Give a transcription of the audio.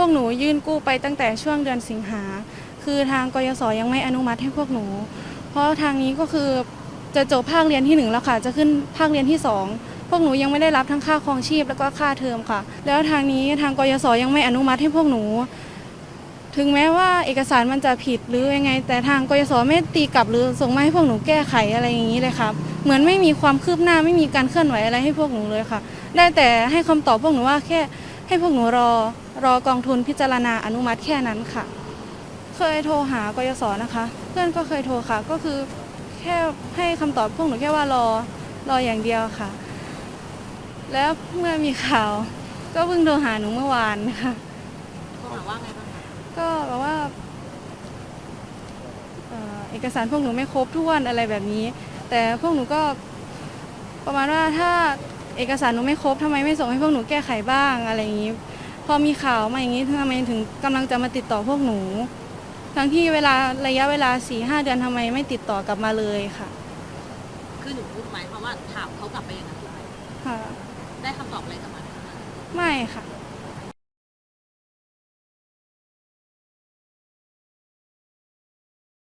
วกหนูยื่นกู้ไปตั้งแต่ช่วงเดือนสิงหา คือทางกยศยังไม่อนุมัติให้พวกหนู เพราะทางนี้ก็คือจะจบภาคเรียนที่หนึ่งแล้วค่ะ จะขึ้นภาคเรียนที่สองพวกหนูยังไม่ได้รับทั้งค่าครองชีพแล้วก็ค่าเทอมค่ะ แล้วทางนี้ทางกยศยังไม่อนุมัติให้พวกหนู ถึงแม้ว่าเอกสารมันจะผิดหรือยังไง แต่ทางกยศไม่ตีกลับหรือส่งมาให้พวกหนูแก้ไขอะไรอย่างนี้เลยครับเหมือนไม่มีความคืบหน้าไม่มีการเคลื่อนไหวอะไรให้พวกหนูเลยค่ะ ได้แต่ให้คำตอบพวกหนูว่าแค่ ให้พวกหนูรอรอกองทุนพิจารณาอนุมัติแค่นั้นค่ะ เคยโทรหากยศนะคะ เพื่อนก็เคยโทรค่ะ ก็คือแค่ให้คำตอบพวกหนูแค่ว่ารอรออย่างเดียวค่ะ แล้วเมื่อมีข่าว ก็เพิ่งโทรหาหนูเมื่อวานค่ะโทรหาว่าไงบ้างคะก็แบบว่าเอ่อเอกสารพวกหนูไม่ครบถ้วนอะไรแบบนี้ แต่พวกหนูก็ประมาณว่าถ้า เอกสารหนูไม่ครบทำไมไม่ส่งให้พวกหนูแก้ไขบ้างอะไรอย่างนี้พอมีข่าวมาอย่างนี้ทำไมถึงกำลังจะมาติดต่อพวกหนู ทั้งที่เวลาระยะเวลาสี่ห้าเดือนทำไมไม่ติดต่อกลับมาเลยค่ะ คือหนูพูดไหมเพราะว่าถามเขากลับไปอย่างนั้นถูกไหมค่ะ ได้คำตอบอะไรกลับมาไหมคะไม่ค่ะ